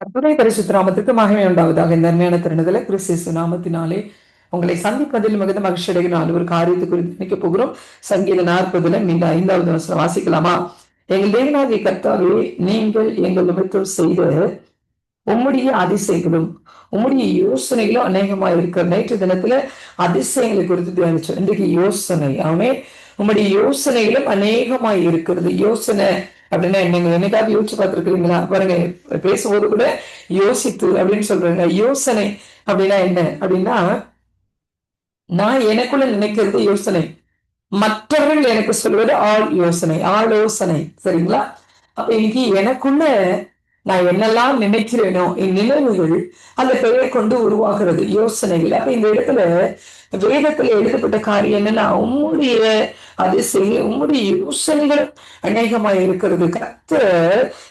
கர்த்தருடைய பரிசுத்த நாமத்திற்கு மகிமை உண்டாவதாக. இந்த அருமையான தருணத்துல கிறிஸ்து நாமத்தினாலே உங்களை சந்திப்பதில் மிகுந்த மகிழ்ச்சி அடைகிற ஒரு காரியத்தை குறித்து நினைக்க போகிறோம். சங்கீத நாற்பதுல நீங்க ஐந்தாவது வசனம் வாசிக்கலாமா? எங்கள் தேவநாதி கர்த்தாவே நீங்கள் எங்கள் நிமித்தம் செய்த உம்முடைய அதிசயங்களும் உம்முடைய யோசனைகளும் அநேகமா இருக்கிற நேற்று தினத்துல அதிசயங்களை குறித்து தியானிச்சோம். இன்றைக்கு யோசனை. ஆமே உம்முடைய யோசனைகளும் அநேகமாய் இருக்கிறது. யோசனை அப்படின்னா நீங்க என்னைக்காவது யோசிச்சு பார்த்துருக்கீங்களா பாருங்க பேசும்போது கூட யோசித்து அப்படின்னு சொல்றாங்க. யோசனை அப்படின்னா என்ன? அப்படின்னா நான் எனக்குள்ள நினைக்கிறது யோசனை. மற்றவர்கள் எனக்கு சொல்வது ஆள் யோசனை. ஆலோசனை. சரிங்களா? அப்ப இன்னைக்கு எனக்குள்ள நான் என்னெல்லாம் நினைக்கிறேனோ என் நினைவுகள் அந்த பெயரை கொண்டு உருவாகிறது யோசனைகள். அப்ப இந்த இடத்துல வேதத்துல எழுதப்பட்ட காரியம் என்னன்னா உம்முடைய அதிசய உம்முடைய யோசனைகள் அநேகமாக இருக்கிறது. கத்த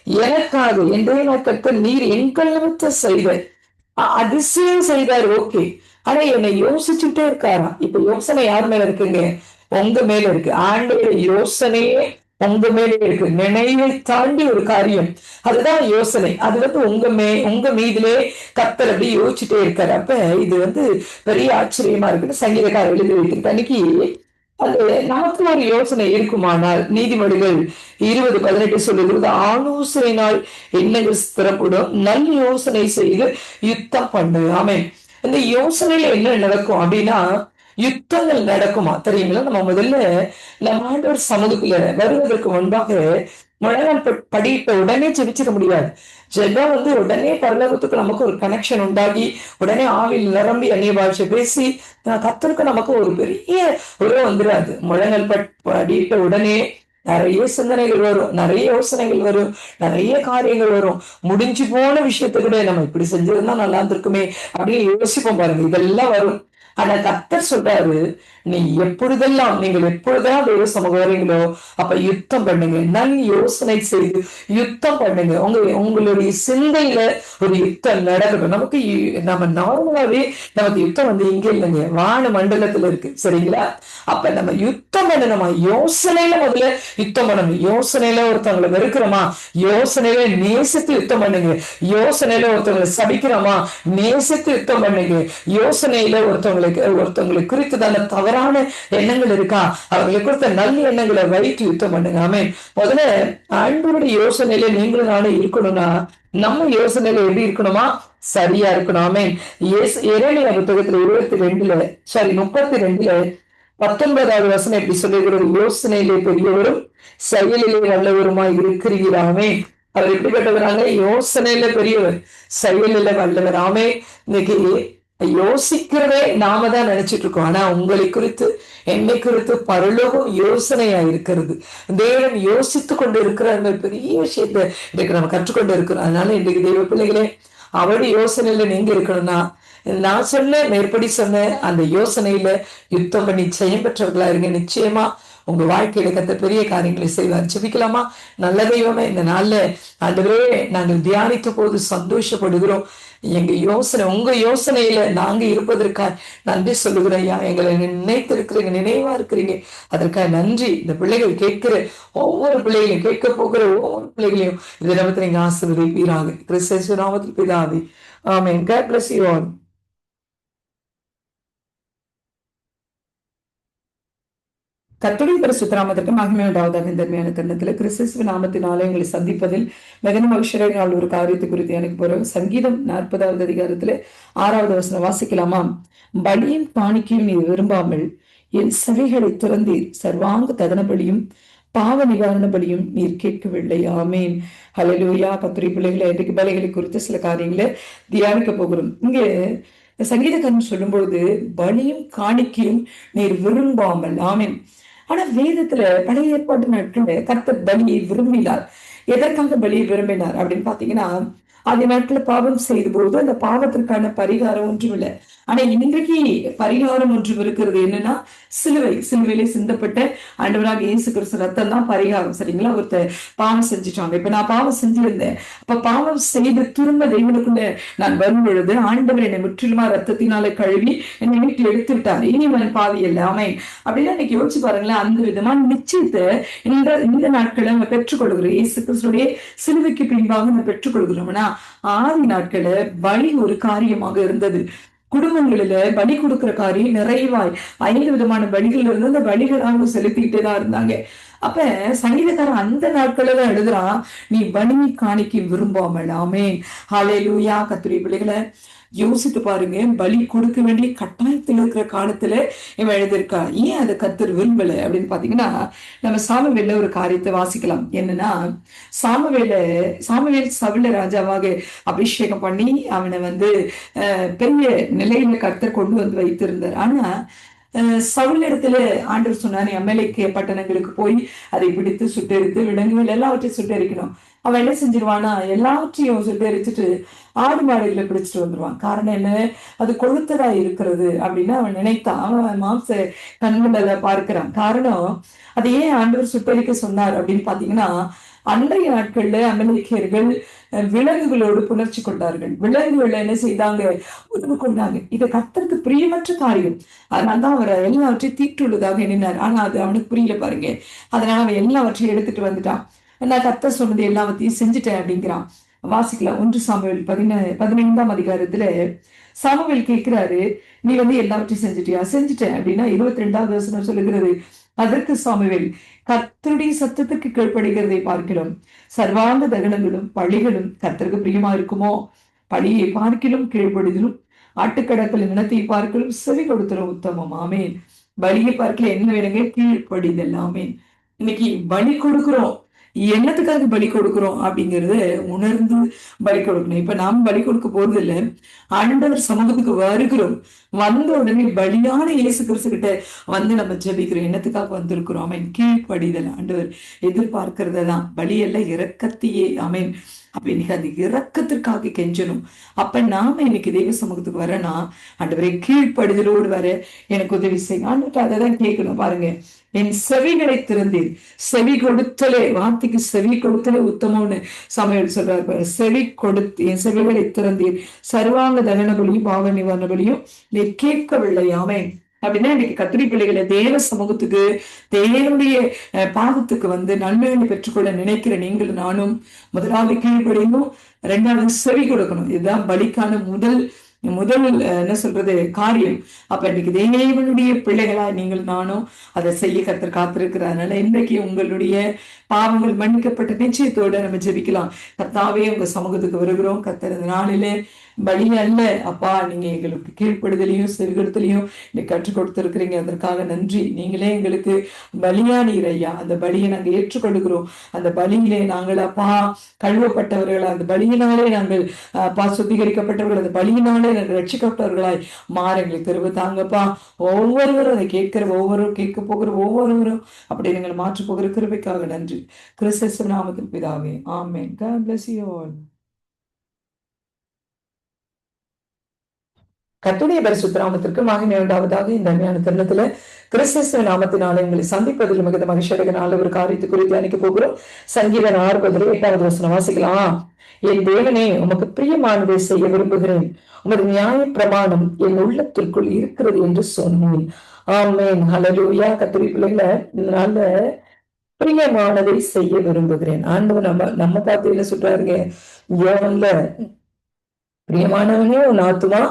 எனக்காக என்ற கத்த நீர் எங்கள் நிமித்த செய்த அதிசயம் செய்தார். ஓகே. ஆனா என்னை யோசிச்சுட்டே இருக்காராம். இப்ப யோசனை யார் மேல இருக்குங்க? உங்க மேல இருக்கு. ஆண்டோட யோசனையே உங்க மேலே இருக்கு. நினைவை தாண்டி ஒரு காரியம். அதுதான் யோசனை. அது வந்து உங்க மே உங்க மீதிலே கத்தர் அப்படி யோசிச்சுட்டே இருக்காரு. அப்ப இது வந்து பெரிய ஆச்சரியமா இருக்குன்னு சங்கீதக்காரர் எழுதி வைத்திருக்கு அன்னைக்கு அது நமக்கு ஒரு யோசனை இருக்குமானால் நீதிமொழிகள் இருபது பதினெட்டு சொல்லுகிறது ஆலோசனையினால் எண்ணங்கள் ஸ்திரப்படும் நல் யோசனை செய்து யுத்தம் பண்ணு. ஆமே இந்த யோசனையில என்ன நடக்கும் அப்படின்னா யுத்தங்கள் நடக்குமா? தெரியுங்களா? நம்ம முதல்ல நம்ம ஆண்டவர் சமதுக்குள்ள வருவதற்கு முன்பாக முழங்கால் ப- படியிட்ட உடனே ஜெபிச்சிட முடியாது. ஜெபம் வந்து உடனே பரலோகத்துக்கு நமக்கு ஒரு கனெக்ஷன் உண்டாகி உடனே ஆவில் நிரம்பி அந்நிய பாஷை பேசி கத்தருக்கு நமக்கு ஒரு பெரிய உறவு வந்துடாது முழங்கால் பட் படியிட்ட உடனே நிறைய சிந்தனைகள் வரும் நிறைய யோசனைகள் வரும் நிறைய காரியங்கள் வரும். முடிஞ்சு போன விஷயத்த கூட நம்ம இப்படி செஞ்சிருந்தா நல்லா இருந்திருக்குமே அப்படின்னு யோசிப்போம் பாருங்க. இதெல்லாம் வரும். ஆனா கத்தர் சொல்றாரு நீ எப்பொழுதெல்லாம் நீங்கள் எப்பொழுதாவது யோசனை வரீங்களோ அப்ப யுத்தம் பண்ணுங்க. நல் யோசனை செய்து யுத்தம் பண்ணுங்க. உங்க உங்களுடைய சிந்தையில ஒரு யுத்தம் நடக்கணும் நமக்கு நம்ம நார்மலாவே நமக்கு யுத்தம் வந்து இங்கே இல்லைங்க. வான மண்டலத்துல இருக்கு. சரிங்களா? அப்ப நம்ம யுத்தம் பண்ணணுமா? யோசனையில முதல்ல யுத்தம் பண்ணணும். யோசனையில ஒருத்தவங்களை வெறுக்கிறோமா? யோசனையில நேசித்து யுத்தம் பண்ணுங்க. யோசனையில ஒருத்தவங்களை சபிக்கிறோமா? நேசித்து யுத்தம் பண்ணுங்க. யோசனையில ஒருத்தவங்களுக்கு ஒருத்தவங்களை குறித்ததான தவறான எண்ணங்கள் இருக்கா? அவங்களை குறித்த நல்ல எண்ணங்களை வைத்து யுத்தம் பண்ணுங்க. ஆமென். முதல்ல அன்புடைய யோசனையில நீங்களும் நானும் இருக்கணும்னா நம்ம யோசனையில எப்படி இருக்கணுமா? சரியா இருக்கணும். ஆமென். இயேசு இறைமைய புத்தகத்துல இருபத்தி ரெண்டுல சாரி முப்பத்தி ரெண்டுல பத்தொன்பதாவது வசனம் எப்படி சொல்லுகிறது? யோசனையிலே பெரியவரும் செயலிலே வல்லவருமா இருக்கிறீராமே அவர் எப்படிப்பட்டவராங்க? யோசனையில பெரியவர் செயலில வல்லவர். ஆமே இன்னைக்கு யோசிக்கிறதே நாம தான் நினைச்சிட்டு இருக்கோம் ஆனா உங்களை குறித்து என்னை குறித்து பரலோகம் யோசனையா இருக்கிறது. தேவன் யோசித்து கொண்டு இருக்கிற அந்த பெரிய விஷயத்தை இன்னைக்கு நம்ம கற்றுக்கொண்டு இருக்கிறோம் அதனால இன்றைக்கு தெய்வ பிள்ளைகளே அவருடைய யோசனையில நீங்க இருக்கணும்னா நான் சொன்ன மேற்படி சொன்ன அந்த யோசனையில யுத்தம் பண்ணி நிச்சயம் பெற்றவர்களா இருங்க. நிச்சயமா உங்க வாழ்க்கையில கத்த பெரிய காரியங்களை செய்வார். ஜபிக்கலாமா? நல்ல தெய்வமே இந்த நாள்ல ஆண்டவரே நாங்கள் தியானித்த போது சந்தோஷப்படுகிறோம். எங்க யோசனை உங்க யோசனையில நாங்க இருப்பதற்காக நன்றி சொல்லுகிறோம் ஐயா. எங்களை நினைத்திருக்கிறீங்க நினைவா இருக்கிறீங்க. அதற்காக நன்றி. இந்த பிள்ளைகள் கேட்கிற ஒவ்வொரு பிள்ளைகளையும் கேட்க போகிற ஒவ்வொரு பிள்ளைகளையும் இந்த நேரத்தில் நீங்க ஆசீர்வதிப்பீராக. கிறிஸ்து நாமத்தில் பிதாதி ஆமென். God bless யூ கர்த்தருடைய பரிசுத்தராமத்திற்கு மகிமை உண்டாவதாக இந்த அருமையான தருணத்துல கிறிஸ்துவ நாமத்தினாலே உங்களை சந்திப்பதில் மிகுந்த மகிழ்ச்சியாக ஒரு காரியத்தை குறித்து எனக்கு போறோம் சங்கீதம் நாற்பதாவது அதிகாரத்துல ஆறாவது வசனம் வாசிக்கலாமா? பலியின் பாணிக்கையும் நீ விரும்பாமல் என் செவிகளை திறந்தீர். சர்வாங்க தகனபலியும் பாவ நிவாரண பலியும் நீர் கேட்கவில்லை. ஆமேன். ஹலலூயா கத்துரை பிள்ளைகளை இன்றைக்கு பலிகளை குறித்து சில காரியங்களை தியானிக்க போகிறோம். இங்க சங்கீதக்காரன் சொல்லும்பொழுது பலியும் காணிக்கையும் நீர் விரும்பாமல். ஆமேன். ஆனா வேதத்துல பழைய ஏற்பாட்டு நாட்கள் கர்த்தர் பலியை விரும்பினார். எதற்காக பலியை விரும்பினார் அப்படின்னு பாத்தீங்கன்னா அதே நாட்கள் பாவம் செய்த போது அந்த பாவத்திற்கான பரிகாரம் ஒன்றும் இல்லை. ஆனா இன்றைக்கு பரிகாரம் ஒன்று இருக்கிறது என்னன்னா சிலுவை சிலுவையிலே சிந்தப்பட்ட ஆண்டவராக இயேசு கிறிஸ்து ரத்தம் தான் பரிகாரம் சரிங்களா? ஒருத்தர் பாவம் செஞ்சுட்டாங்க. இப்ப நான் பாவம் செஞ்சிருந்தேன். அப்ப பாவம் செய்து திரும்ப தெய்வனுக்குள்ள நான் வரும் பொழுது ஆண்டவர் என்னை முற்றிலுமா ரத்தத்தினால கழுவி என்னை வீட்டில் எடுத்து விட்டார் இனி அவன் பாவி இல்லை அப்படின்னா இன்னைக்கு யோசிச்சு பாருங்களேன் அந்த விதமான நிச்சயத்தை இந்த இந்த நாட்களை நம்ம பெற்றுக்கொள்கிறோம். இயேசு கிறிஸ்துடைய சிலுவைக்கு பின்பாக நம்ம பெற்றுக்கொள்கிறோம்னா ஆதி நாட்கள பலி ஒரு காரியமாக இருந்தது. குடும்பங்களில பலி கொடுக்கிற காரியம் நிறைவாய். ஐந்து விதமான பலிகள் இருந்து அந்த பலிகள் அவங்க செலுத்திக்கிட்டே தான் இருந்தாங்க. அப்ப சங்கீதக்காரன் அந்த நாட்கள்ல தான் எழுதுறான் நீ பணி காணிக்க விரும்பாமல் ஆமே ஹாலே லூயா கத்திரி பிள்ளைகளை. யோசித்து பாருங்க பலி கொடுக்க வேண்டிய கட்டாயத்தில் இருக்கிற காலத்துல இவன் எழுதியிருக்கா. ஏன் அதை கத்தர் விரும்பல? அப்படின்னு பாத்தீங்கன்னா நம்ம சாமவேல ஒரு காரியத்தை வாசிக்கலாம். என்னன்னா சாமவேல சாமவேல் சவுல ராஜாவாக அபிஷேகம் பண்ணி அவனை வந்து பெரிய நிலையில கத்தர் கொண்டு வந்து வைத்திருந்தார். ஆனா சவுல் இடத்துல ஆண்டவர் சொன்னார் எம்எல்ஏ பட்டணங்களுக்கு போய் அதை பிடித்து சுட்டெரித்து விலங்குகள் எல்லாவற்றையும் சுட்டெரிக்கணும். அவன் என்ன செஞ்சிருவானா எல்லாவற்றையும் சுத்தரிச்சுட்டு ஆடு மாடுகளை பிடிச்சிட்டு வந்துருவான். காரணம் என்ன? அது கொழுத்ததா இருக்கிறது அப்படின்னு அவன் நினைத்தான். அவன் மாம்ச கண்களை பார்க்கிறான். காரணம் அது ஏன் ஆண்டவர் சுத்தரிக்க சொன்னார் அப்படின்னு பாத்தீங்கன்னா அன்றைய நாட்கள்ல அமெரிக்கர்கள் அஹ், விலங்குகளோடு புணர்ச்சி கொண்டார்கள். விலங்குகள் என்ன செய்தாங்க? உணவு கொண்டாங்க. இது கத்தருக்கு பிரியமற்ற காரியம். அதனால தான் அவர் எல்லாவற்றையும் தீட்டுள்ளதாக எண்ணினார். ஆனா அது அவனுக்கு புரியல பாருங்க. அதனால அவன் எல்லாவற்றையும் எடுத்துட்டு வந்துட்டான். நான் கத்த சொன்னது எல்லாத்தையும் செஞ்சுட்டேன் அப்படிங்கிறான். வாசிக்கலாம் ஒன்று சாமுவேல் பதின பதினைந்தாம் அதிகாரத்துல சாமுவேல் கேட்கிறாரு நீ வந்து எல்லாவற்றையும் செஞ்சுட்டியா? செஞ்சுட்டேன் அப்படின்னா இருபத்தி ரெண்டாவது வசனம் சொல்லுகிறது. அதற்கு சாமுவேல் கத்தருடைய சத்தத்துக்கு கீழ்ப்படுகிறதை பார்க்கிறோம் சர்வாங்க தகனங்களும் பழிகளும் கத்தருக்கு பிரியமா இருக்குமோ? பழியை பார்க்கிலும் கீழ்ப்படுதலும் ஆட்டுக்கடக்களின் இனத்தை பார்க்கலும் செவி கொடுத்துரும் உத்தமம். ஆமேன். பலியை பார்க்கல என்ன வேணுங்க? கீழ்ப்படிதல். ஆமேன். இன்னைக்கு பலி கொடுக்கிறோம். என்னத்துக்காக பலி கொடுக்கிறோம் அப்படிங்கறத உணர்ந்து பலி கொடுக்கணும். இப்ப நாம் பலி கொடுக்க போறது இல்ல ஆண்டவர் சமூகத்துக்கு வருகிறோம். வந்த உடனே பலியான இயேசு கிறிஸ்து கிட்ட வந்து நம்ம ஜெபிக்கிறோம். என்னத்துக்காக வந்திருக்கிறோம்? அவன் கீழ்ப்படிதல். ஆண்டவர் எதிர்பார்க்கிறத தான் பலி எல்லாம் அமேன். அப்ப இன்னைக்கு அந்த இறக்கத்திற்காக கெஞ்சணும். அப்ப நாம இன்னைக்கு தெய்வ சமூகத்துக்கு வரனா ஆண்டவரை கீழ்ப்படுதலோடு வர எனக்கு உதவி செய்யும் அதை தான் கேட்கணும். பாருங்க என் செவிகளை திறந்தேன் செவி கொடுத்தலே வார்த்தைக்கு செவி கொடுத்தலே உத்தமம்னு சமையல் சொல்றாரு செவி கொடுத்து என் செவிகளை திறந்தேன் சர்வாங்க தகன பலியும் பாவ நிவாரண பலியும் நீ கேட்கவில்லை. அவன் அப்படின்னா இன்னைக்கு கத்திரி பிள்ளைகளை தேவ சமூகத்துக்கு தேவனுடைய பாதத்துக்கு வந்து நன்மைகளை பெற்றுக்கொள்ள நினைக்கிற நீங்கள் நானும் முதலாவது கீழ்ப்படியும் ரெண்டாவது செவி கொடுக்கணும். இதுதான் பலிக்கான முதல் முதல் என்ன சொல்றது காரியம். அப்ப இன்னைக்கு தேவனுடைய பிள்ளைகளா நீங்கள் நானும் அதை செய்ய கத்தர் காத்திருக்கிறார் அதனால இன்றைக்கு உங்களுடைய பாவங்கள் மன்னிக்கப்பட்ட நிச்சயத்தோட நம்ம ஜெபிக்கலாம். கத்தாவே உங்க சமூகத்துக்கு வருகிறோம். கத்தர் இந்த நாளிலே பலி அல்ல. அப்பா நீங்க எங்களுக்கு கீழ்ப்படுதலையும் செவிகொடுத்தலையும் நீ கற்றுக் கொடுத்திருக்கிறீங்க. அதற்காக நன்றி. நீங்களே எங்களுக்கு பலியானீர் ஐயா. அந்த பலியை நாங்க ஏற்றுக்கொள்கிறோம். அந்த பலியிலே நாங்கள் அப்பா கழுவப்பட்டவர்கள் அந்த பலியினாலே நாங்கள் அப்பா சுத்திகரிக்கப்பட்டவர்கள் அந்த பலியினாலே நாங்கள் ரட்சிக்கப்பட்டவர்களாய் மாற எங்களுக்கு திரும்ப தாங்கப்பா. ஒவ்வொருவரும் அதை கேட்கிற ஒவ்வொரு கேட்க போகிற ஒவ்வொருவரும் அப்படி நீங்கள் மாற்ற போகிற கிருபைக்காக நன்றி. கிறிஸ்தவ நாமத்தில் பிதாவே. ஆமே God bless you all. கத்துடைய பரிசுத்த நாமத்திற்கு மகிமை உண்டாவதாக இந்த அருமையான தருணத்துல கிறிஸ்தவ நாமத்தினால எங்களை சந்திப்பதில் மிகுந்த மகிழ்ச்சியடைய நாள் ஒரு காரியத்தை குறித்து அணிக்க போகிறோம். சங்கீதன் ஆறுபதில் எட்டாவது வசனம் வாசிக்கலாம். என் தேவனே உமக்கு பிரியமானதை செய்ய விரும்புகிறேன். உமது நியாய பிரமாணம் என் உள்ளத்திற்குள் இருக்கிறது என்று சொன்னேன். ஆமேன். ஹலலூயா கத்திரி பிள்ளைகளை இந்த நாள்ல பிரியமானதை செய்ய விரும்புகிறேன். ஆண்டவர் நம்ம நம்ம பார்த்து என்ன சொல்றாருங்க? யோகன்ல பிரியமானவனே உன் ஆத்துமா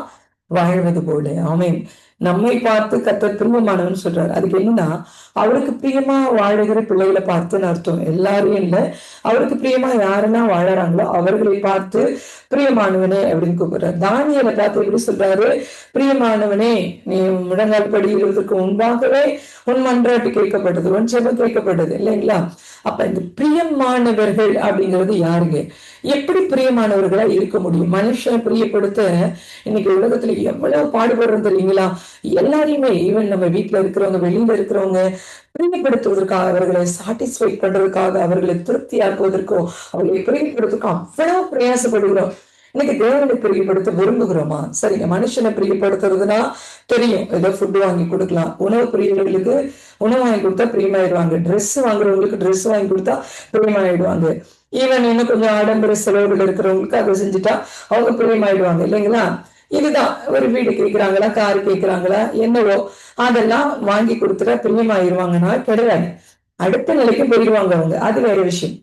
வாழ்வது போல. ஆமேன். நம்மை பார்த்து கத்தர் திரும்பமானவன் சொல்றாரு. அதுக்கு என்னன்னா அவருக்கு பிரியமா வாழுகிற பிள்ளைகளை பார்த்துன்னு அர்த்தம். எல்லாரும் இல்ல. அவருக்கு பிரியமா யாரெல்லாம் வாழறாங்களோ அவர்களை பார்த்து பிரியமானவனே அப்படின்னு கூப்பிடுறாரு. தானியலை பார்த்து எப்படி சொல்றாரு? பிரியமானவனே நீ படி படிக்கிறதுக்கு முன்பாகவே உன் மன்றாட்டு கேட்கப்பட்டது உன் செபம் கேட்கப்பட்டது இல்லைங்களா? அப்ப இந்த பிரியமானவர்கள் அப்படிங்கிறது யாருங்க? எப்படி பிரியமானவர்களா இருக்க முடியும்? மனுஷன் பிரியப்படுத்த இன்னைக்கு உலகத்துல எவ்வளவு பாடுபடுறோம் தெரியுங்களா? எல்லாரையுமே ஈவன் நம்ம வீட்டுல இருக்கிறவங்க வெளியில இருக்கிறவங்க பிரியப்படுத்துவதற்காக அவர்களை சாட்டிஸ்ஃபை பண்றதுக்காக அவர்களை திருப்தியாக்குவதற்கோ அவர்களை பிரியப்படுத்துவதற்கோ அவ்வளவு பிரயாசப்படுகிறோம். இன்னைக்கு தேவனை பிரியப்படுத்த விரும்புகிறோமா? சரிங்க மனுஷனை பிரியப்படுத்துறதுனா தெரியும். ஏதோ ஃபுட் வாங்கி கொடுக்கலாம். உணவு பிரியர்களுக்கு உணவு வாங்கி கொடுத்தா பிரியமாயிடுவாங்க. ட்ரெஸ் வாங்குறவங்களுக்கு ட்ரெஸ் வாங்கி கொடுத்தா பிரியமாயிடுவாங்க. ஈவன் இன்னும் கொஞ்சம் ஆடம்பர செலவுகள் இருக்கிறவங்களுக்கு அதை செஞ்சுட்டா அவங்க பிரியமாயிடுவாங்க. இல்லைங்களா? இதுதான். ஒரு வீடு கேட்கிறாங்களா கார் கேட்கிறாங்களா என்னவோ. அதெல்லாம் வாங்கி கொடுத்துட்டா பிரியமாயிருவாங்கன்னா கிடையாது அடுத்த நிலைக்கு போயிடுவாங்க அவங்க. அது வேற விஷயம்.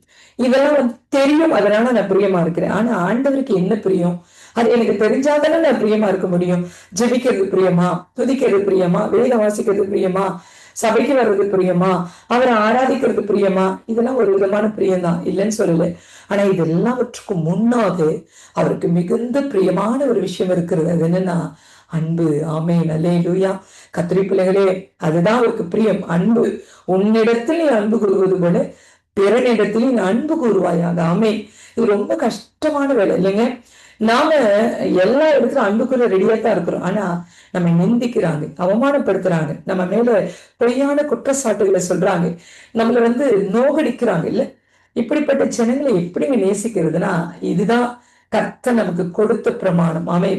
இதெல்லாம் தெரியும் அதனால நான் பிரியமா இருக்கிறேன். ஆனா ஆண்டவருக்கு என்ன பிரியம்? அது எனக்கு தெரிஞ்சாதானே நான் பிரியமா இருக்க முடியும்? ஜெபிக்கிறது பிரியமா? துதிக்கிறது பிரியமா? வேலை வாசிக்கிறது பிரியமா? சபைக்கு வர்றது பிரியமா? அவரை ஆராதிக்கிறது பிரியமா? இதெல்லாம் ஒரு விதமான பிரியம்தான். இல்லைன்னு சொல்லல. ஆனா இது எல்லாவற்றுக்கும் முன்னாவது அவருக்கு மிகுந்த பிரியமான ஒரு விஷயம் இருக்கிறது. அது என்னன்னா அன்பு. ஆமே நல்லே லூயா கத்திரி பிள்ளைகளே அதுதான் அவருக்கு பிரியம். அன்பு. உன்னிடத்தில் நீ அன்பு கூறுவது போல பிறனிடத்திலும் அன்பு கூறுவாயாக. ஆமே இது ரொம்ப கஷ்டமான வேலை இல்லைங்க? நாம எல்லா இடத்துலயும் அன்பு கூற ரெடியா தான் இருக்கிறோம். ஆனா நம்ம நிந்திக்கிறாங்க அவமானப்படுத்துறாங்க நம்ம மேல பொய்யான குற்றச்சாட்டுகளை சொல்றாங்க நம்மள வந்து நோகடிக்கிறாங்க இல்ல? இப்படிப்பட்ட ஜனங்களை எப்படிங்க நேசிக்கிறதுனா இதுதான் கர்த்த நமக்கு கொடுத்த பிரமாணம். அமை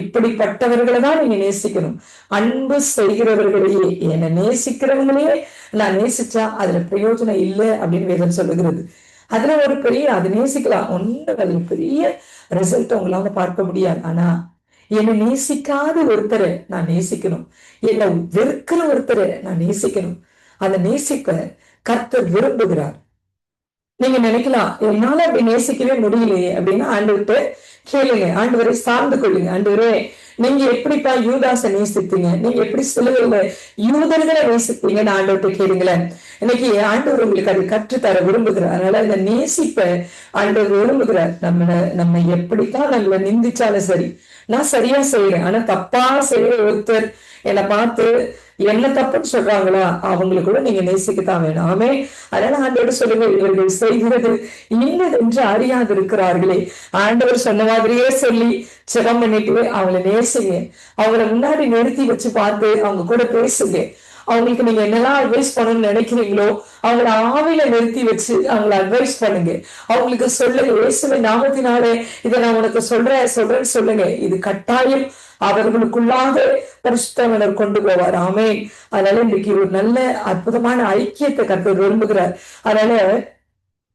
இப்படிப்பட்டவர்களை தான் நீங்க நேசிக்கணும். அன்பு செய்கிறவர்களையே என்னை நேசிக்கிறவங்களையே நான் நேசிச்சா அதுல பிரயோஜனம் இல்லை அப்படின்னு வேதம் சொல்லுகிறது. அதுல ஒரு பெரிய அது நேசிக்கலாம். ஒன்றும் அதுல பெரிய ரிசல்ட் உங்களால பார்க்க முடியாது. ஆனா என்னை நேசிக்காத ஒருத்தரை நான் நேசிக்கணும். என்னை வெறுக்கிற ஒருத்தரை நான் நேசிக்கணும். அதை நேசிக்க கர்த்தர் விரும்புகிறார். நீங்க நினைக்கலாம் என்னால அப்படி நேசிக்கவே முடியலையே அப்படின்னா ஆண்டவர்கிட்ட கேளுங்க ஆண்டவரை சார்ந்து கொள்ளுங்க. ஆண்டவரே நீங்க எப்படிப்பா யூதாச நேசித்தீங்க? நீங்க எப்படி சிலுவையில யூதர்களை நேசித்தீங்கன்னு ஆண்டவர்கிட்ட கேளுங்களேன். இன்னைக்கு ஆண்டவர் உங்களுக்கு அதை கற்றுத்தர விரும்புகிறார். அதனால இந்த நேசிப்ப ஆண்டவர் விரும்புகிறார். நம்ம நம்ம எப்படித்தான் நம்மள நிந்திச்சாலும் சரி. நான் சரியா செய்யறேன் ஆனா தப்பா செய்யற ஒருத்தர் என்னை பார்த்து என்ன தப்புன்னு சொல்றாங்களா அவங்களுக்குள்ள கூட நீங்க நேசிக்கத்தான் வேணும். ஆமே அதனால ஆண்டோட சொல்லுங்க இவர்கள் செய்கிறது இன்னதென்று அறியாது இருக்கிறார்களே ஆண்டவர் சொன்ன மாதிரியே சொல்லி சிரம் பண்ணிட்டு அவங்களை நேசிங்க. அவங்கள முன்னாடி நிறுத்தி வச்சு பார்த்து அவங்க கூட பேசுங்க. அவங்களுக்கு நீங்க என்னெல்லாம் அட்வைஸ் பண்ணணும்னு நினைக்கிறீங்களோ அவங்கள ஆவில நிறுத்தி வச்சு அவங்கள அட்வைஸ் பண்ணுங்க. அவங்களுக்கு சொல்லுங்க இயேசுவின் நாமத்தினாலே இதை நான் உனக்கு சொல்றேன் சொல்றேன்னு சொல்லுங்க. இது கட்டாயம். அவர்களுக்குள்ளாக பரிசுத்தவனர் கொண்டு போவார். ஆமே அதனால இன்றைக்கு ஒரு நல்ல அற்புதமான ஐக்கியத்தை கற்று விரும்புகிறார். அதனால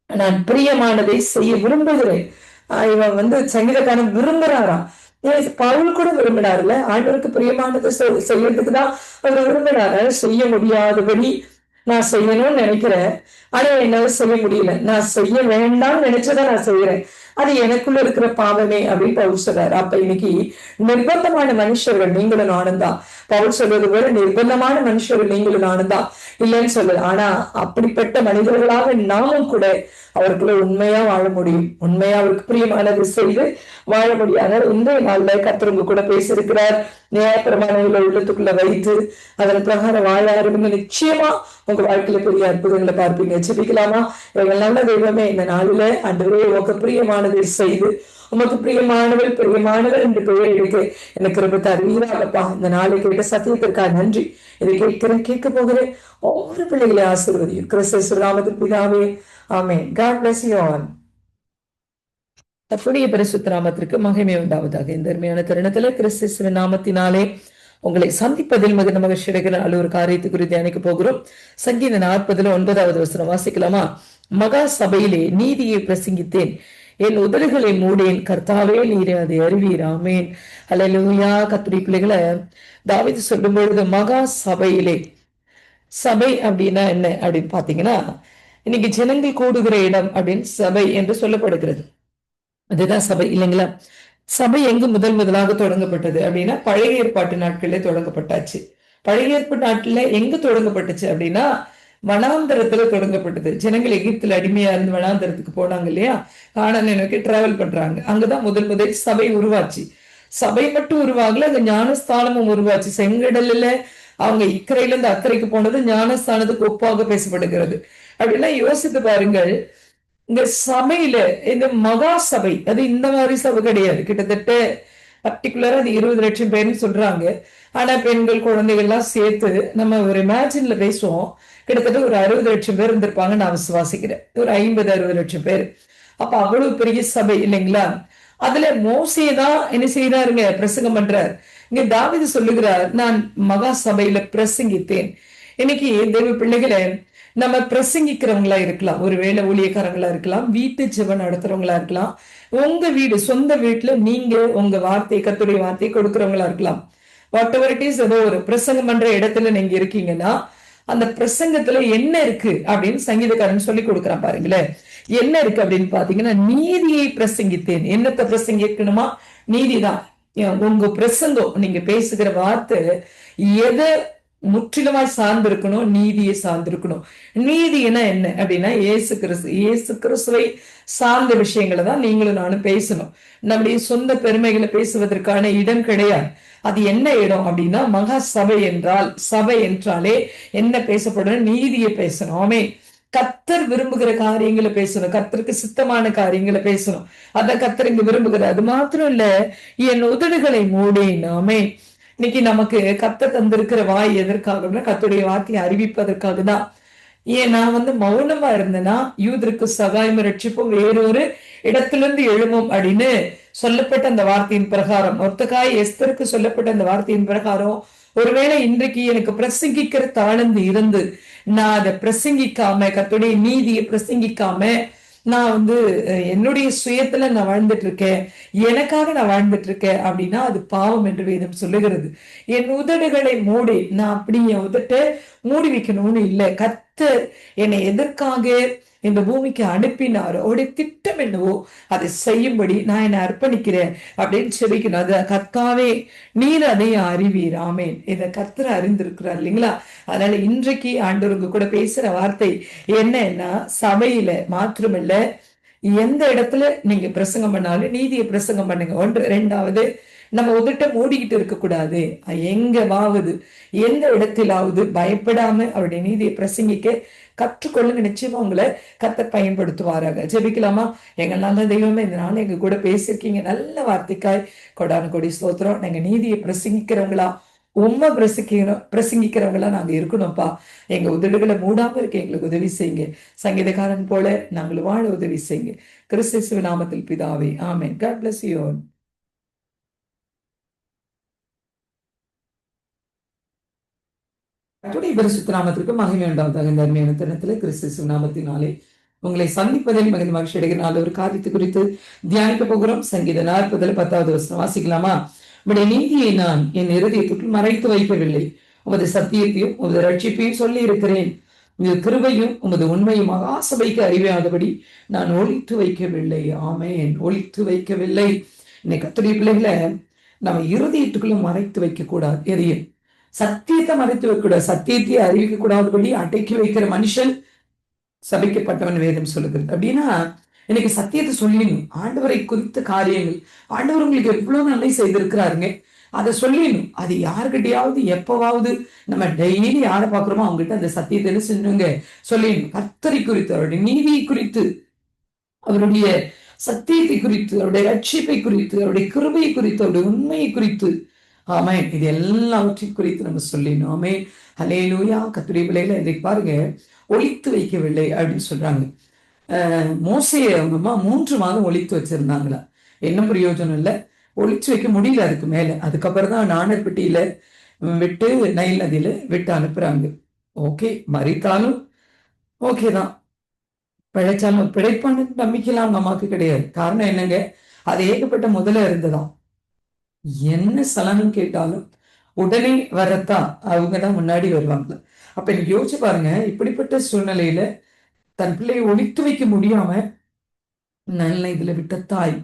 நான் பிரியமானதை செய்ய விரும்புகிறேன். ஆஹ் இவன் வந்து சங்கீதக்காரன் விரும்புறாராம். ஏன் பவுல் கூட விரும்பினார்ல? ஆண்டவருக்கு பிரியமானதை செய்- செய்யறதுக்கு தான் அவர் விரும்பினாரு. செய்ய முடியாதபடி நான் செய்யணும்னு நினைக்கிறேன். ஆனா என்னால செய்ய முடியல. நான் செய்ய வேண்டாம்னு நினைச்சதை நான் செய்யறேன் அது எனக்குள்ள இருக்கிற பாவமே அப்படின்னு அவர் சொல்றாரு. அப்ப இன்னைக்கு நிர்பந்தமான மனுஷர்கள் நீங்களும் நானும் தான் பவுல் சொல்வது போல நிர்பந்தமான மனுஷர்கள் நீங்களும் நானும் தான் இல்லைன்னு சொல்லுது ஆனா அப்படிப்பட்ட மனிதர்களாக நாமும் கூட அவருக்குள்ள உண்மையா வாழ முடியும். உண்மையா அவருக்கு பிரியமானது செய்து வாழ முடியும். இன்றைய நாள்ல கர்த்தர் கூட பேசியிருக்கிறார். நியாயப்பிரமாணங்களை உள்ளத்துக்குள்ள வைத்து அதன் பிரகாரம் வாழ ஆரம்பிங்க. நிச்சயமா உங்க வாழ்க்கையில பெரிய அற்புதங்களை பார்ப்பீங்க. ஜெபிக்கலாமா? எங்கள் நல்ல தெய்வமே இந்த நாளில அன்றுவே உங்க பிரியமானதை செய்து உமக்கு பிரியமானவள் பிரியமானவர் என்று பெயர் எடுக்க எனக்கு ரொம்ப தருவீராகப்பா இந்த நாளை கேட்ட சத்தியத்திற்காக நன்றி. இதை கேட்கிறேன் கேட்க போகிறேன். ஒவ்வொரு பிள்ளைகளை ஆசிர்வதியும். கிறிஸ்து ராமத்தின் பிதாவே. ஆமே காட் பிளஸ் யூ ஆல் தப்புடைய பரிசுத்த மகிமை உண்டாவதாக. இந்த அருமையான தருணத்துல கிறிஸ்து நாமத்தினாலே உங்களை சந்திப்பதில் மிகுந்த மகிழ்ச்சி அடைகிற நல்ல ஒரு காரியத்தை குறித்து தியானிக்க போகிறோம். சங்கீத நாற்பதுல ஒன்பதாவது வசனம் வாசிக்கலாமா? மகா சபையிலே நீதியை பிரசங்கித்தேன். என் உதடுகளை மூடேன். கர்த்தாவே நீரே அதை அறிவீராமேன் கத்துடி பிள்ளைகளை தாவீது சொல்லும் பொழுது மகா சபையிலே. சபை அப்படின்னா என்ன அப்படின்னு பாத்தீங்கன்னா இன்னைக்கு ஜனங்கள் கூடுகிற இடம் அப்படின்னு சபை என்று சொல்லப்படுகிறது. அதுதான் சபை இல்லைங்களா? சபை எங்கு முதல் முதலாக தொடங்கப்பட்டது அப்படின்னா பழைய ஏற்பாட்டு நாட்களிலே தொடங்கப்பட்டாச்சு. பழைய ஏற்பாட்டு நாட்டுல எங்கு தொடங்கப்பட்டுச்சு அப்படின்னா வனாந்தரத்துல தொடங்கப்பட்டது. ஜனங்கள் எகிப்துல அடிமையா இருந்து வனாந்தரத்துக்கு போனாங்க இல்லையா? காணானை நோக்கி டிராவல் பண்றாங்க. அங்கதான் முதல் முதல் சபை உருவாச்சு. சபை மட்டும் உருவாகல அங்க ஞானஸ்தானமும் உருவாச்சு. செங்கடல்ல அவங்க இக்கரையில இருந்து அக்கறைக்கு போனது ஞானஸ்தானத்துக்கு ஒப்பாக பேசப்படுகிறது. அப்படின்னா யோசித்து பாருங்கள் இந்த சபையில இந்த மகா சபை அது இந்த மாதிரி சபை கிடையாது. கிட்டத்தட்ட பர்டிகுலராக அது இருபது லட்சம் பேர்னு சொல்றாங்க. ஆனா பெண்கள் குழந்தைகள் எல்லாம் சேர்த்து நம்ம ஒரு இமேஜினில் பேசுவோம். கிட்டத்தட்ட ஒரு அறுபது லட்சம் பேர் இருந்திருப்பாங்க நான் விசுவாசிக்கிறேன். ஒரு ஐம்பது அறுபது லட்சம் பேர். அப்போ அவ்வளவு பெரிய சபை இல்லைங்களா? அதுல மோசே தான் என்ன செய்யறாருங்க பிரசங்கம் பண்றார். இங்க தாவிது சொல்லுகிறார் நான் மகா சபையில பிரசங்கித்தேன். இன்னைக்கு தேவ பிள்ளைகளை நம்ம பிரசங்கிக்கிறவங்களா இருக்கலாம். ஒருவேளை ஊழியக்காரங்களா இருக்கலாம். வீட்டு ஜெபம் நடத்துறவங்களா இருக்கலாம். உங்க வீடு சொந்த வீட்டுல நீங்க உங்க வார்த்தை கத்துடைய வார்த்தை கொடுக்கறவங்களா இருக்கலாம். வாட் எவர் இட் இஸ் ஏதோ ஒரு பிரசங்கம் பண்ற இடத்துல நீங்க இருக்கீங்கன்னா அந்த பிரசங்கத்துல என்ன இருக்கு அப்படின்னு சங்கீதக்காரன் சொல்லி கொடுக்குறான் பாருங்களேன். என்ன இருக்கு அப்படின்னு பாத்தீங்கன்னா நீதியை பிரசங்கித்தேன். என்னத்தை பிரசங்கிக்கணுமா? நீதிதான். உங்க பிரசங்கம் நீங்க பேசுகிற வார்த்தை எதை முற்றிலுமாய் சார்ந்திருக்கணும் நீதியை சார்ந்திருக்கணும். நீதினா என்ன? அப்படின்னா ஏசு கிறிஸ்து இயேசு கிறிஸ்துவை சார்ந்த விஷயங்களை தான் நீங்களும் நானும் பேசணும். நம்முடைய சொந்த பெருமைகளை பேசுவதற்கான இடம் கிடையாது. அது என்ன இடம் அப்படின்னா மகா சபை என்றால் சபை என்றாலே என்ன பேசப்படணும் நீதியை பேசணும். ஆமே கத்தர் விரும்புகிற காரியங்களை பேசணும். கத்தருக்கு சித்தமான காரியங்களை பேசணும். அத கத்தர் இங்க விரும்புகிறார். அது மாத்திரம் இல்ல என் உதடுகளை மூடினாமே. இன்னைக்கு நமக்கு கத்த தந்திருக்கிற வாய் எதற்காக கத்துடைய வார்த்தையை அறிவிப்பதற்காக தான் ஏன் நான் வந்து மௌனமா இருந்தேன்னா யூதருக்கு சகாயம் ரட்சிப்பும் வேறொரு இடத்திலிருந்து எழுமும் அப்படின்னு சொல்லப்பட்ட அந்த வார்த்தையின் பிரகாரம். ஒருத்தக்காய் எஸ்தருக்கு சொல்லப்பட்ட அந்த வார்த்தையின் பிரகாரம் ஒருவேளை இன்றைக்கு எனக்கு பிரசங்கிக்கிற தாழ்ந்து இருந்து நான் அதை பிரசங்கிக்காம கத்துடைய நீதியை பிரசங்கிக்காம நான் வந்து என்னுடைய சுயத்துல நான் வாழ்ந்துட்டு இருக்கேன் எனக்காக நான் வாழ்ந்துட்டு இருக்கேன் அப்படின்னா அது பாவம் என்று வேதம் சொல்லுகிறது. என் உதடுகளை மூடி. நான் அப்படி என் மூடி வைக்கணும்னு இல்லை. கத்தர் என்னை எதற்காக இந்த பூமிக்கு அனுப்பினாரோ அவருடைய திட்டம் என்னவோ அதை செய்யும்படி நான் என்னை அர்ப்பணிக்கிறேன் அப்படின்னு செபிக்கணும். அது கத்தாவே நீர் அதை அறிவீர். ஆமேன். இதை கர்த்தர் அறிந்திருக்கிறார் இல்லைங்களா? அதனால இன்றைக்கு ஆண்டவருங்க கூட பேசுற வார்த்தை என்னன்னா சபையில மாத்திரமில்ல எந்த இடத்துல நீங்க பிரசங்கம் பண்ணாலும் நீதியை பிரசங்கம் பண்ணுங்க. ஒன்று ரெண்டாவது நம்ம உதட்ட மூடிக்கிட்டு இருக்கக்கூடாது. எங்கவாவது எந்த இடத்திலாவது பயப்படாம அவருடைய நீதியை பிரசங்கிக்க கற்றுக்கொள்ளுங்க நிச்சயமா உங்களை கத்த பயன்படுத்துவாராக. ஜெபிக்கலாமா? எங்க நல்ல தெய்வமே இந்த நாள் எங்க கூட பேசியிருக்கீங்க. நல்ல வார்த்தைக்காய். கொடான கொடி ஸ்தோத்திரம். நாங்க நீதியை பிரசங்கிக்கிறவங்களா உண்மை பிரசங்கிக்கிறோம் பிரசங்கிக்கிறவங்களா நாங்க இருக்கணும்ப்பா. எங்க உதடுகளை மூடாம இருக்க எங்களுக்கு உதவி செய்யுங்க. சங்கீதக்காரன் போல நாங்கள் வாழ உதவி செய்யுங்க. கிறிஸ்து நாமத்தில் பிதாவே. ஆமேன். காட் பிளஸ் யூ கட்டுடைய பரிசுத்த நாமத்திற்கு மகிமை உண்டாவதாக இந்த அருமையான தினத்துல கிறிஸ்து நாமத்தினாலே உங்களை சந்திப்பதில் மகிழ்ந்த மகிழ்ச்சி அடைகிற ஒரு காரியத்தை குறித்து தியானிக்க போகிறோம். சங்கீத நாற்பதுல பத்தாவது வருஷம் வாசிக்கலாமா? உடைய நீதியை நான் என் இருதயத்துக்குள் மறைத்து வைக்கவில்லை உமது சத்தியத்தையும் உமது ரட்சிப்பையும் சொல்லி இருக்கிறேன். உமது கிருபையும் உமது உண்மையும் ஆசபைக்கு அறிவாதபடி நான் ஒழித்து வைக்கவில்லை. ஆமேன். ஒழித்து வைக்கவில்லை. இன்னைக்கு கத்துடைய பிள்ளைகளை நம்ம இருதயத்துக்குள்ள மறைத்து வைக்க கூடாது எதையும். சத்தியத்தை மறைத்து வைக்கக்கூடாது சத்தியத்தை அறிவிக்க கூடாதபடி அடக்கி வைக்கிற மனுஷன் சபிக்கப்பட்டவன் வேதம் சொல்லுகிறது. அப்படின்னா எனக்கு சத்தியத்தை சொல்லிடணும். ஆண்டவரை குறித்த காரியங்கள். ஆண்டவர் உங்களுக்கு எவ்வளவு நன்மை செய்திருக்கிறாருங்க. அதை சொல்லிடணும். அது யாருக்கிட்டையாவது எப்பவாவது நம்ம டெய்லி யாரை பார்க்குறோமோ அவங்ககிட்ட அந்த சத்தியத்தை என்ன செஞ்சுங்க சொல்லிடணும். கர்த்தரை குறித்து அவருடைய நீதியை குறித்து அவருடைய சத்தியத்தை குறித்து அவருடைய ரட்சிப்பை குறித்து அவருடைய கிருமையை குறித்து அவருடைய உண்மையை குறித்து ஆமே இது எல்லாவற்றையும் குறித்து நம்ம சொல்லினோம். ஆமே ஹலே லூயா கத்துடைய பிள்ளைகளை இதை பாருங்க. ஒழித்து வைக்கவில்லை அப்படின்னு சொல்றாங்க. மோசையை அவங்க அம்மா மூன்று மாதம் ஒழித்து வச்சிருந்தாங்களா? என்ன பிரயோஜனம் இல்லை? ஒழிச்சு வைக்க முடியல அதுக்கு மேல. அதுக்கப்புறம் தான் நாணற்பட்டியில விட்டு நைல் நதியில விட்டு அனுப்புறாங்க. ஓகே மறித்தாலும் ஓகே தான். பிழைச்சாலும் பிழைப்பான நம்பிக்கைலாம் அவங்க அம்மாவுக்கு கிடையாது. காரணம் என்னங்க? அது ஏகப்பட்ட முதல்ல இருந்ததாம் என்ன சலனம் கேட்டாலும் உடனே வரத்தான் அவங்க தான் முன்னாடி வருவாங்க. அப்ப எனக்கு யோசிச்சு பாருங்க இப்படிப்பட்ட சூழ்நிலையில தன் பிள்ளையை ஒழித்து வைக்க முடியாம நல்ல இதுல விட்ட தாய்.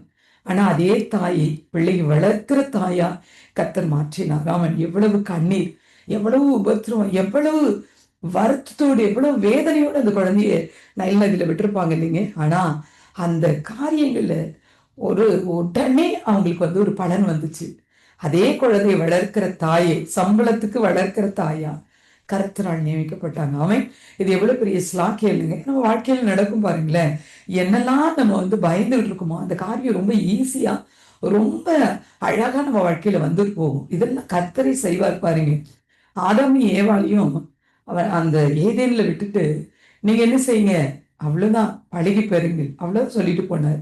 ஆனா அதே தாயை பிள்ளையை வளர்க்கிற தாயா கத்தர் மாற்றினார். அவன் எவ்வளவு கண்ணீர் எவ்வளவு உபத்திரம் எவ்வளவு வருத்தத்தோடு எவ்வளவு வேதனையோடு அந்த குழந்தைய நல்ல இதுல விட்டுருப்பாங்க இல்லைங்க. ஆனா அந்த காரியங்கள்ல ஒரு உடனே அவங்களுக்கு வந்து ஒரு பலன் வந்துச்சு. அதே குழந்தையை வளர்க்கிற தாயை சம்பளத்துக்கு வளர்க்கிற தாயா கருத்தரால் நியமிக்கப்பட்டாங்க. அவன் இது எவ்வளவு பெரிய ஸ்லாக்கியம் இல்லைங்க. நம்ம வாழ்க்கையில நடக்கும் பாருங்களேன். என்னெல்லாம் நம்ம வந்து பயந்துகிட்டு இருக்கோமோ அந்த காரியம் ரொம்ப ஈஸியா ரொம்ப அழகா நம்ம வாழ்க்கையில வந்துட்டு போகும். இதெல்லாம் கர்த்தரை செய்வார் பாருங்க. ஆதாமி ஏவாளியும் அவன் அந்த ஏதேனில் விட்டுட்டு நீங்க என்ன செய்யுங்க? அவ்வளவுதான் பழகி பெறுங்கள் அவ்வளவு சொல்லிட்டு போனார்.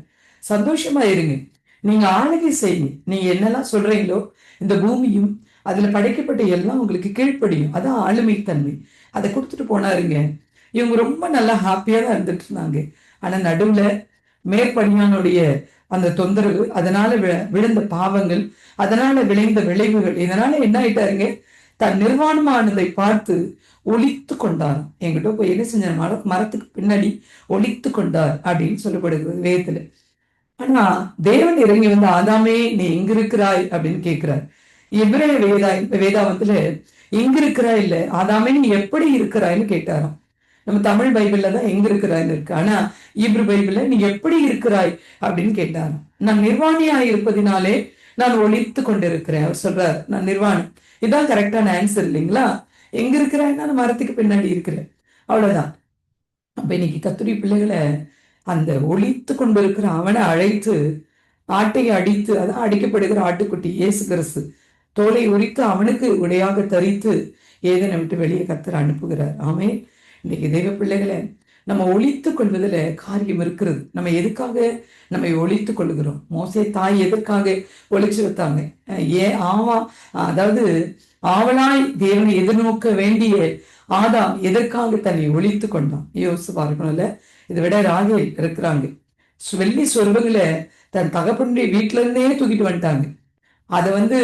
சந்தோஷமா இருங்க. நீங்க ஆளுகை செய்யுங்க. நீங்க என்னெல்லாம் சொல்றீங்களோ இந்த பூமியும் அதுல படைக்கப்பட்ட எல்லாம் உங்களுக்கு கீழ்ப்படியும். அதான் ஆளுமைத்தன்மை. அதை கொடுத்துட்டு போனாருங்க. இவங்க ரொம்ப நல்லா ஹாப்பியா தான் இருந்துட்டு இருந்தாங்க. ஆனா நடுவுல மேற்படியானுடைய அந்த தொந்தரவு அதனால விழுந்த பாவங்கள் அதனால விளைந்த விளைவுகள் இதனால என்ன ஆயிட்டாருங்க? தன் நிர்வாணமானதை பார்த்து ஒழித்து கொண்டார். என்கிட்ட போய் என்ன செஞ்ச மர மரத்துக்கு பின்னாடி ஒழித்து கொண்டார் அப்படின்னு சொல்லப்படுகிறது வேதத்துல. ஆனா தேவன் இறங்கி வந்து ஆதாமே நீ எங்க இருக்கிறாய் அப்படின்னு கேட்கிறார் இவரே வேதா வேதாவத்துல எங்க இருக்கிறாய் இல்ல? ஆதாமே நீ எப்படி இருக்கிறாய்ன்னு கேட்டாராம். நம்ம தமிழ் பைபிள்ல தான் எங்க இருக்கிறாய்ன்னு இருக்கு. ஆனா இப்ரு பைபிள்ல நீ எப்படி இருக்கிறாய்? அப்படின்னு கேட்டாராம். நான் நிர்வாணியா இருப்பதினாலே நான் ஒழித்து கொண்டிருக்கிறேன். அவர் சொல்றார். நான் நிர்வாணி. இதான் கரெக்டான ஆன்சர் இல்லைங்களா? எங்க இருக்கிறேன்னா நான் மரத்துக்கு பின்னாடி இருக்கிறேன். அவ்வளவுதான். அப்ப இன்னைக்கு கத்துரி பிள்ளைகளை அந்த ஒழித்து கொண்டிருக்கிற அவனை அழைத்து ஆட்டை அடித்து அதான் அடிக்கப்படுகிற ஆட்டுக்குட்டி இயேசு கிறிஸ்து தோலை உரித்து அவனுக்கு உடையாக தரித்து ஏதனை விட்டு வெளியே கத்தர் அனுப்புகிறார். ஆமே இன்னைக்கு தெய்வ பிள்ளைகளை நம்ம ஒழித்து கொள்வதில் காரியம் இருக்கிறது. நம்ம எதுக்காக நம்ம ஒழித்து கொள்கிறோம் மோசே தாய் எதற்காக ஒழிச்சு வைத்தாங்க? ஏன் ஆவா அதாவது ஆவலாய் தேவனை எதிர்நோக்க வேண்டிய ஆதாம் எதற்காக தன்னை ஒழித்து கொண்டான்? யோசிச்சு பார்க்கணும்ல. இதை விட ராகே இருக்கிறாங்க. வெள்ளி சொருபங்களை தன் தகப்பனுடைய வீட்டுல இருந்தே தூக்கிட்டு வந்துட்டாங்க. அதை வந்து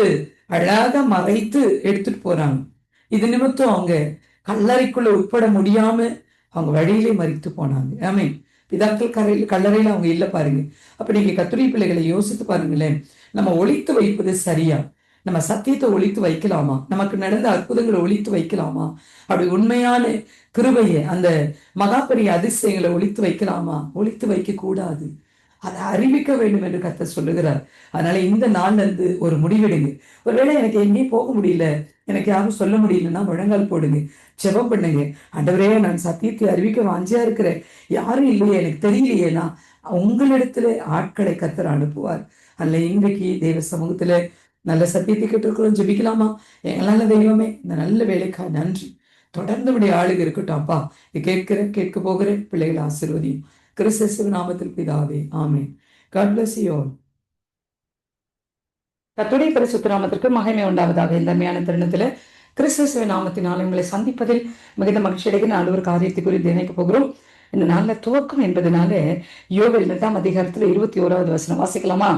அழகா மறைத்து எடுத்துட்டு போறாங்க. இது நிமித்தம் அவங்க கல்லறைக்குள்ள உட்பட முடியாம அவங்க வழியிலே மறித்து போனாங்க. ஆமே பிதாக்கள் கரையில் கல்லறையில அவங்க இல்ல பாருங்க. அப்ப நீங்க கத்துரை பிள்ளைகளை யோசித்து பாருங்களேன். நம்ம ஒழித்து வைப்பது சரியா? நம்ம சத்தியத்தை ஒழித்து வைக்கலாமா? நமக்கு நடந்த அற்புதங்களை ஒழித்து வைக்கலாமா? அப்படி உண்மையான கிருபையை அந்த மகாபரிய அதிசயங்களை ஒழித்து வைக்கலாமா? ஒழித்து வைக்க கூடாது அதை அறிவிக்க வேண்டும் என்று கத்த சொல்லுகிறார். அதனால இந்த நாள்ல இருந்து ஒரு முடிவெடுங்க. ஒருவேளை எனக்கு எங்கேயும் போக முடியல. எனக்கு யாரும் சொல்ல முடியலன்னா முழங்கால் போடுங்க. ஜெபம் பண்ணுங்க. அண்டவரே நான் சத்தியத்தை அறிவிக்க வாஞ்சியா இருக்கிறேன். யாரும் இல்லையே எனக்கு தெரியலையேனா உங்களிடத்துல ஆட்களை கத்தர் அனுப்புவார். அல்ல இன்றைக்கு தெய்வ சமூகத்துல நல்ல சத்தியத்தை கேட்டிருக்கிறோம் ஜெபிக்கலாமா? எங்களால தெய்வமே இந்த நல்ல வேலைக்கா நன்றி. தொடர்ந்து உடைய ஆளுக இருக்கட்டும் அப்பா இது கேட்க போகிறேன் பிள்ளைகளை ஆசிர்வதியும். கிறிஸ்து நாமத்தில் பிதாவே ஆமே God bless you all. கத்துடைய பரிசுத்த நாமத்திற்கு மகிமை உண்டாவதாக இந்த அருமையான தருணத்துல கிறிஸ்துவ நாமத்தினால் உங்களை சந்திப்பதில் மிகுந்த மகிழ்ச்சி அடைகிற நாலு ஒரு காரியத்தை குறித்து நினைக்க போகிறோம். இந்த நாள்ல துவக்கம் என்பதனால யோக இரண்டாம் அதிகாரத்துல இருபத்தி ஓராவது வசனம் வாசிக்கலாமா?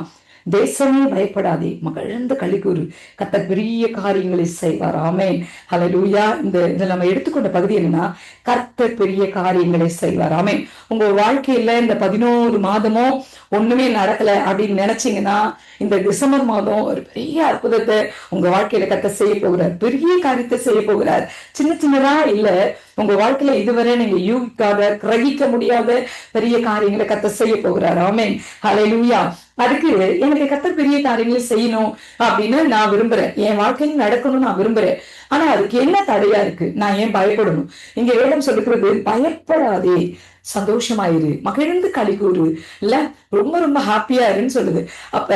தேசமே பயப்படாதே மகிழ்ந்து கழிகூறு கத்த பெரிய காரியங்களை செய்வார். ஆமேன். ஹலலூயா இந்த இதில் நம்ம எடுத்துக்கொண்ட பகுதி என்னன்னா கர்த்தர் பெரிய காரியங்களை செய்வார். ஆமேன். உங்க வாழ்க்கையில இந்த பதினோரு மாதமோ ஒண்ணுமே நடக்கல அப்படின்னு நினைச்சீங்கன்னா இந்த டிசம்பர் மாதம் ஒரு பெரிய அற்புதத்தை உங்க வாழ்க்கையில கத்த செய்ய போகிறார். பெரிய காரியத்தை செய்ய போகிறார். சின்ன சின்னதா இல்ல உங்க வாழ்க்கையில இதுவரை நீங்க யூகிக்காத கிரகிக்க முடியாத பெரிய காரியங்களை கத்த செய்ய போகிறார். ஆமென். லூயா அதுக்கு எனக்கு கத்த பெரிய காரியங்களை செய்யணும் அப்படின்னு நான் விரும்புறேன். என் வாழ்க்கையில் நடக்கணும்னு நான் விரும்புறேன். ஆனா அதுக்கு என்ன தடையா இருக்கு? நான் ஏன் பயப்படணும்? இங்க வேடம் சொல்லுகிறது பயப்படாதே. சந்தோஷமாயிரு. மகிழ்ந்து களி கூறு இல்ல ரொம்ப ரொம்ப ஹாப்பியா இருன்னு சொல்லுது. அப்ப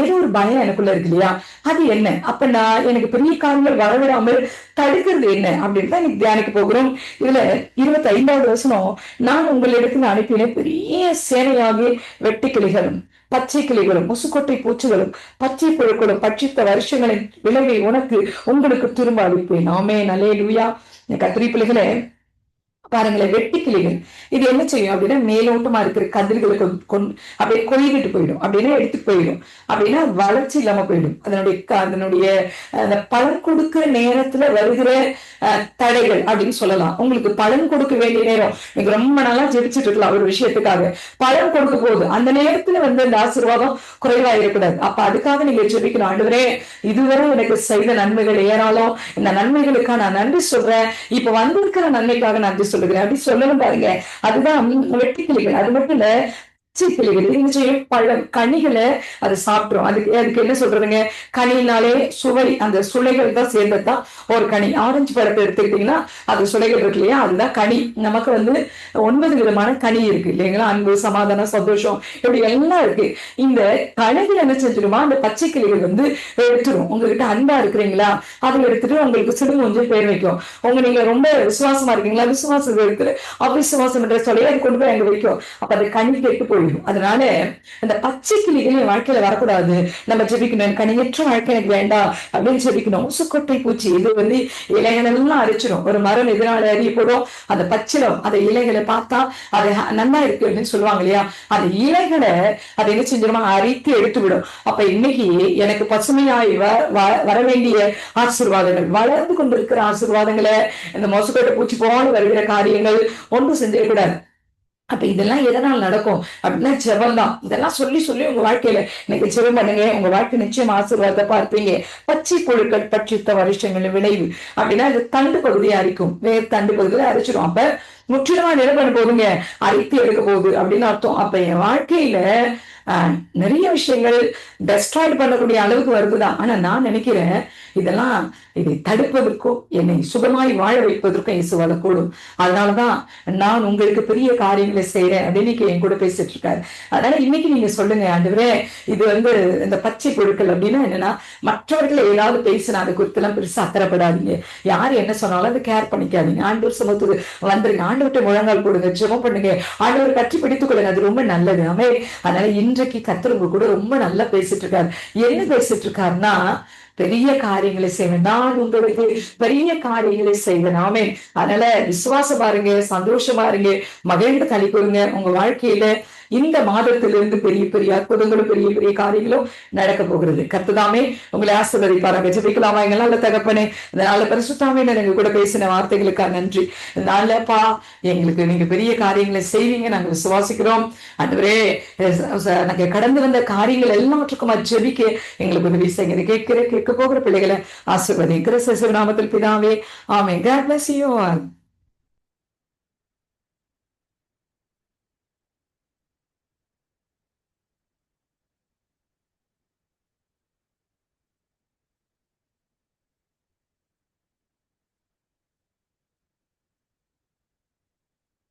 ஏதோ ஒரு பயம் எனக்குள்ள இருக்கு இல்லையா? அது என்ன? அப்ப நான் எனக்கு பெரிய காரணங்கள் வரவிடாமல் தடுக்கிறது என்ன? அப்படின்னு தான் இன்னைக்கு தியானிக்க போகிறோம். இதுல இருபத்தி ஐந்தாவது வசனம் நான் உங்களிடத்தில் அனுப்பின பெரிய சேனையாகி வெட்டி கிளிகளும் பச்சை கிளிகளும் முசுக்கொட்டை பூச்சிகளும் பச்சை புழுக்களும் பட்சித்த வருஷங்களின் விளைவை உனக்கு உங்களுக்கு திரும்ப அளிப்பேன். ஆமே நலே லூயா கத்திரி பிள்ளைகளே பாருங்களேன் வெட்டி கிளிகள் இது என்ன செய்யும் அப்படின்னா மேலோட்டமா இருக்கிற கதிர்களை கொண்டு அப்படியே கொய்கிட்டு போயிடும். அப்படின்னா எடுத்துட்டு போயிடும். அப்படின்னா வளர்ச்சி இல்லாம போயிடும். அதனுடைய அதனுடைய அந்த பலன் கொடுக்கிற நேரத்துல வருகிற தடைகள் அப்படின்னு சொல்லலாம். உங்களுக்கு பலன் கொடுக்க வேண்டிய நேரம். நீங்க ரொம்ப நாளா ஜெபிச்சுட்டு இருக்கலாம் ஒரு விஷயத்துக்காக. பலன் கொடுக்க போகுது அந்த நேரத்துல வந்து அந்த ஆசீர்வாதம் குறைவா இருக்கக்கூடாது. அப்ப அதுக்காக நீங்க ஜெபிக்கணும். ஆண்டவரே இதுவரை எனக்கு செய்த நன்மைகள் ஏறாலும் இந்த நன்மைகளுக்காக நான் நன்றி சொல்றேன். இப்ப வந்திருக்கிற நன்மைக்காக நன்றி சொல்லுகிறேன் அப்படி சொல்லணும் பாருங்க அதுதான் வெட்டி கிளிகள் அது மட்டும் இல்ல பச்சை கிளிகள் பழம் கனிகளை அது சாப்பிட்றோம் அதுக்கு அதுக்கு என்ன சொல்றதுங்க? கனினாலே சுவை அந்த சுளைகள் தான் சேர்ந்ததுதான் ஒரு கனி. ஆரஞ்சு பழத்தை எடுத்துக்கிட்டீங்கன்னா அது சுளைகள் இருக்கு இல்லையா? அதுதான் கனி. நமக்கு வந்து ஒன்பது விதமான கனி இருக்கு இல்லைங்களா? அன்பு சமாதானம் சந்தோஷம் இப்படி எல்லாம் இருக்கு. இந்த கனிகள் என்ன செஞ்சிருமா அந்த பச்சை கிளிகள் வந்து எடுத்துரும். உங்ககிட்ட அன்பா இருக்கிறீங்களா? அதை எடுத்துட்டு உங்களுக்கு சிறு கொஞ்சம் பேர் வைக்கும். உங்க நீங்க ரொம்ப விசுவாசமா இருக்கீங்களா? விசுவாசம் எடுத்து அவிசுவாசம் என்ற சொல்லையை அது கொண்டு போய் அங்க வைக்கும். அப்ப அது கனி கெட்டு போய் முடியும். அதனால அந்த பச்சை கிளிகள் என் வாழ்க்கையில வரக்கூடாது. நம்ம ஜெபிக்கணும். எனக்கு கனியற்ற வாழ்க்கை எனக்கு வேண்டாம் அப்படின்னு ஜெபிக்கணும். சுக்கொட்டை பூச்சி இது வந்து இலைகள் எல்லாம் அரிச்சிடும் ஒரு மரம் எதிரால அறியப்படும் அந்த பச்சிலம் அந்த இலைகளை பார்த்தா அது நல்லா இருக்கு அப்படின்னு சொல்லுவாங்க இல்லையா? அந்த இலைகளை அதை என்ன செஞ்சிருமா? அரித்து எடுத்து விடும் அப்ப இன்னைக்கு எனக்கு பசுமையாய் வ- வ- வர வேண்டிய ஆசீர்வாதங்கள் வளர்ந்து கொண்டிருக்கிற ஆசீர்வாதங்களை இந்த மோசக்கோட்டை பூச்சி போல வருகிற காரியங்கள் ஒன்று செஞ்சிடக்கூடாது. அப்ப இதெல்லாம் எதனால் நடக்கும்? அப்படின்னா ஜெபம் தான் இதெல்லாம் சொல்லி சொல்லி உங்க வாழ்க்கையில இன்னைக்கு ஜெபம் பண்ணுங்க. உங்க வாழ்க்கை நிச்சயம் ஆசீர்வாதத்தை பார்ப்பீங்க. பச்சை புழுக்கள் பட்சித்த வருஷங்களின் விளைவு. அப்படின்னா இது தண்டு பகுதியா அரிக்கும். வேர் தண்டு பகுதியில அரிச்சிடும் அப்ப முற்றிலுமா என்ன பண்ண போதுங்க. அரித்து எடுக்க போகுது அப்படின்னு அர்த்தம். அப்ப என் வாழ்க்கையில ஆஹ், நிறைய விஷயங்கள் டெஸ்ட்ராய்ட் பண்ணக்கூடிய அளவுக்கு வருதுதான். ஆனா நான் நினைக்கிறேன் இதெல்லாம் இதை தடுப்பதற்கும் என்னை சுகமாய் வாழ வைப்பதற்கும் இயேசு வரக்கூடும் அதனாலதான் நான் உங்களுக்கு பெரிய காரியங்களை செய்யறேன் அப்படின்னு என் கூட பேசிட்டு இருக்காரு. அதனால இன்னைக்கு நீங்க சொல்லுங்க ஆண்டவரே இது வந்து இந்த பச்சை பொருட்கள் அப்படின்னா என்னன்னா மற்றவர்கள் ஏதாவது பேசினா அது குறித்து எல்லாம் பெருசா அத்தரப்படாதீங்க. யார் என்ன சொன்னாலும் அதை கேர் பண்ணிக்காதீங்க. ஆண்டவர் சமத்துக்கு வந்துருங்க. ஆண்டவர்கிட்ட முழங்கால் கொடுங்க ஜெபம் பண்ணுங்க. ஆண்டவர் கட்டி பிடித்துக் கொள்ளுங்க. அது ரொம்ப நல்லது. ஆமே அதனால இன்றைக்கு கத்தர் கூட ரொம்ப நல்லா பேசிட்டு இருக்காரு. என்ன பேசிட்டு இருக்காருன்னா பெரிய காரியங்களை செய்வேன். நான் உங்களுக்கு பெரிய காரியங்களை செய்வேன். ஆமே அதனால விசுவாசம் பாருங்க சந்தோஷமா இருங்க மகிழ்ந்து களி கொடுங்க உங்க வாழ்க்கையில இந்த மாதத்திலிருந்து பெரிய பெரிய அற்புதங்களும் பெரிய பெரிய காரியங்களும் நடக்க போகிறது. கத்துதாமே உங்களை ஆசிர்வதிப்பாராங்க ஜெபிக்கலாமா எங்க நல்ல தகப்பனே? இதனால பரிசுத்தாமே எங்க கூட பேசின வார்த்தைகளுக்காக நன்றி. இதனாலப்பா எங்களுக்கு நீங்க பெரிய காரியங்களை செய்வீங்க. நாங்க விசுவாசிக்கிறோம். அதுவரே நாங்க கடந்து வந்த காரியங்கள் எல்லாவற்றுக்கும் ஜெபிக்க எங்களுக்கு உதவி செய்யுங்க. கேட்கிற கேட்க போகிற பிள்ளைகளை ஆசீர்வதி கிறிஸ்து நாமத்தில் பிதாவே ஆமே God பிளஸ் யூ